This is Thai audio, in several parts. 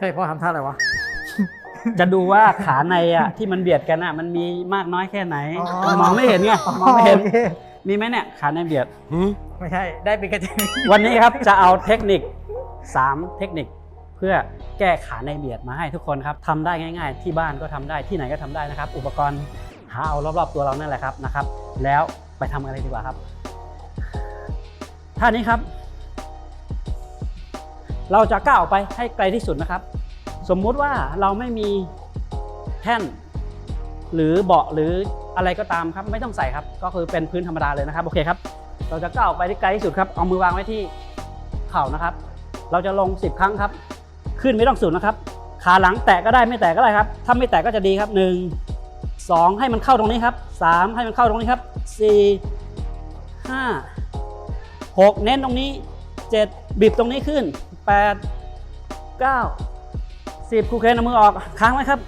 เฮ้ยพ่อทำท่าอะไรวะ จะดูว่าขาในอะที่มันเบียดกันอะมันมีมากน้อยแค่ไหนอ๋อ มองไม่เห็นไงมองไม่เห็นโอคมีไหมเนี่ยขาในเบียด ไม่ใช่ ได้เป็นกระเทียมวันนี้ครับจะเอาเทคนิค 3 เทคนิค เพื่อแก้ขาในเบียดมาให้ทุกคนครับทำได้ง่าย ๆ ที่บ้านก็ทำได้ที่ไหนก็ทำได้นะครับ อุปกรณ์หาเอารอบๆตัวเรานั่นแหละครับนะครับ แล้วไปทำอะไรดีกว่าครับท่านี้ครับ เราจะก้าวออกไปให้ไกลที่สุดนะครับ สมมุติว่าเราไม่มีแท่น หรือเบาะหรืออะไรก็ตามครับไม่ต้องใส่ครับ ก็คือเป็นพื้นธรรมดาเลยนะครับโอเคครับ เราจะก้าวออกไปได้ไกลที่สุดครับเอามือวางไว้ที่เข่านะครับ เราจะลง 10 ครั้งครับ ขึ้นไม่ต้องสุดนะครับ ขาหลังแตะก็ได้ไม่แตะก็ได้ครับ ถ้าไม่แตะก็จะดีครับ 1 2 ให้มันเข้าตรงนี้ครับ 3 ให้มันเข้าตรงนี้ครับ4 5 6 เน้นตรงนี้ 7 บิดตรงนี้ขึ้น 8 9 10ครูเคนเอามือออกค้างไว้ครับ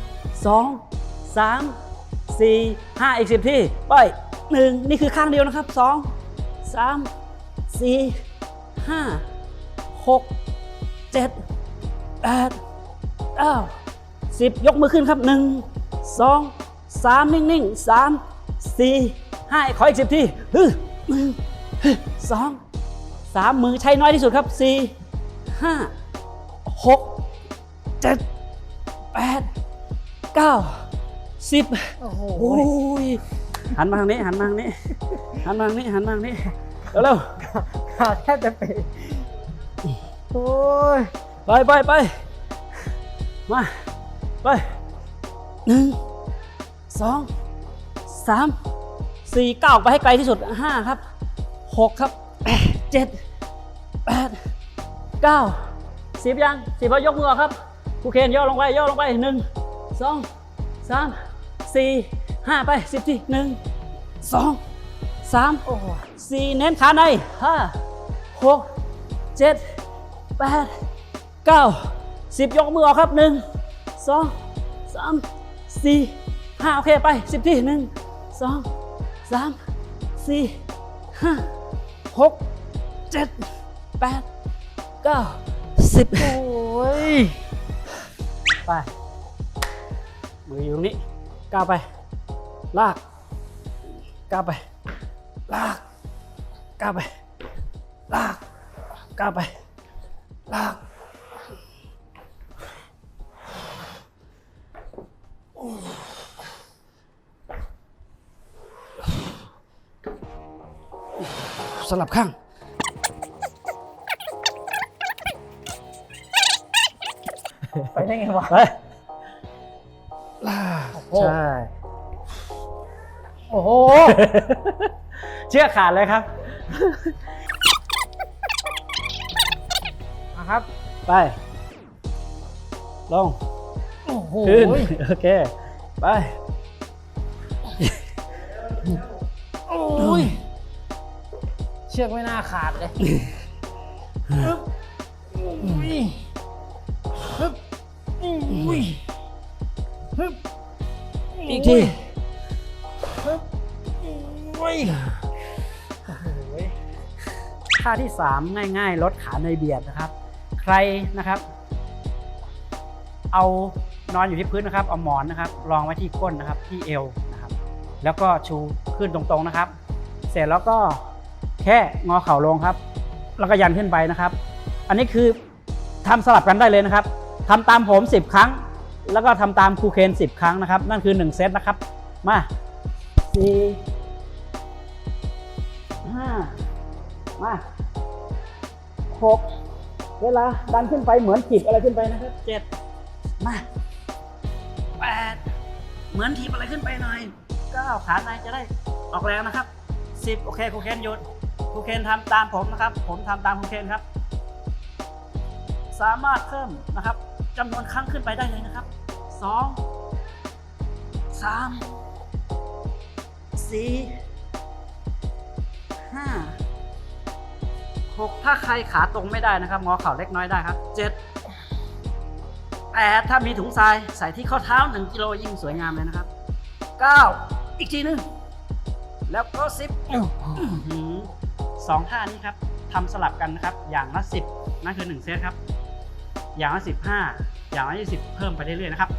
1 2 3 4 5 อีก 10 ที่ไปหนึ่งนี่คือข้างเดียวนะครับ 2 3 4 5 6 7 8 9 10 ยกมือขึ้นครับ 1 2 3 นิ่งๆ 3 4 5 ขออีก 10 ที่หนึ่งสองสามมือใช้น้อยที่สุดครับ4 5 6 7 8 9 10โอ้โหโอ้ยหันมาทางนี้หันมาทางนี้หันมาทางนี้หันมาทางนี้เร็วขาแทบจะเปะโอ้ยๆไปไปไปมาไปหนึ่งสองสามสี่เก้าไปให้ไกลที่สุดห้าครับหกครับเจ็ดแปด เก้าสิบยังสิบพอยกมือออกครับครูเคนย่อลงไปย่อลงไปหนึ่งสองสามสี่ห้าไปสิบที่หนึ่งสองสามโอ้โหสี่เน้นขาในห้าหกเจ็ดแปดเก้าสิบยกมือออกครับหนึ่งสองสามสี่ห้าโอเคไปสิบที่หนึ่งสองสามสี่ห้าหกเจ็ดแปด เก้าสิบโอ้ยไป มืออยู่ตรงนี้ก้าวไป ลากก้าวไป ลากก้าวไป ลากก้าวไป ลากสลับข้าง ไปได้ไงวะไปลากโอ้โห ใช่ โอ้โห เชือกขาดเลยครับ นะครับ ไป ลง โอ้โหขึ้น โอเค ไป โอ้ย เชือกไม่น่าขาดเลยฮึบอุ้ยฮึบ อุ้ยฮึบอีกทีฮึบอุ้ยโอ้โหท่าที่ 3 ง่ายๆ ลดขาในเบียดนะครับ ใครนะครับ เอานอนอยู่ที่พื้นนะครับ เอาหมอนนะครับ รองไว้ที่ก้นนะครับ ที่เอวนะครับ แล้วก็ชูขึ้นตรงๆนะครับ เสร็จแล้วก็แค่งอเข่าลงครับ แล้วก็ยันขึ้นไปนะครับ อันนี้คือทำสลับกันได้เลยนะครับ ทำตามผม 10 ครั้ง แล้วก็ทำตามครูเคน 10 ครั้งนะครับ นั่นคือ 1 เซตนะครับ มาสี่ห้ามาหกเวลาดันขึ้นไปเหมือนถีบอะไรขึ้นไปนะครับเจ็ดมาแปดเหมือนถีบอะไรขึ้นไปหน่อยเก้าขาในจะได้ออกแรงนะครับสิบโอเคครูเคนหยุดครูเคนทำตามผมนะครับ ผมทำตามครูเคนครับ สามารถเพิ่มนะครับจำนวนครั้งขึ้นไปได้เลยนะครับสองสามสี่ห้าหกถ้าใครขาตรงไม่ได้นะครับงอเข่าเล็กน้อยได้ครับเจ็ดแปดถ้ามีถุงทรายใส่ที่ข้อเท้า1กิโลยิ่งสวยงามเลยนะครับเก้าอีกทีหนึง แล้วก็สิบสองท่านี้ครับทำสลับกันนะครับ อย่างละสิบนั่นคือหนึ่งเซตครับ อย่างละ15 อย่างละ20 เพิ่มไปเรื่อยๆนะครับ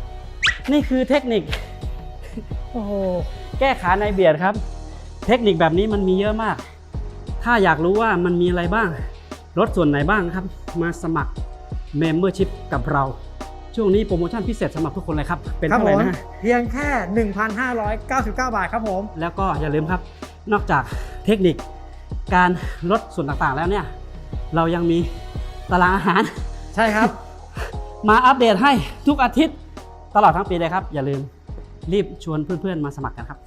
นี่คือเทคนิค โอ้โห แก้ขาในเบียดครับ เทคนิคแบบนี้มันมีเยอะมาก ถ้าอยากรู้ว่ามันมีอะไรบ้างรถส่วนไหนบ้างครับ มาสมัคร Membership กับเรา ช่วงนี้โปรโมชั่นพิเศษสำหรับทุกคนเลยครับ เป็นครับเท่าไหผร่มนะ เพียงแค่ 1,599 บาทครับผม แล้วก็อย่าลืมครับ นอกจากเทคนิคการลดส่วนต่างๆแล้วเนี่ย เรายังมีตารางอาหาร ใช่ครับ มาอัปเดตให้ทุกอาทิตย์ตลอดทั้งปีเลยครับ อย่าลืมรีบชวนเพื่อนๆมาสมัครกันครับ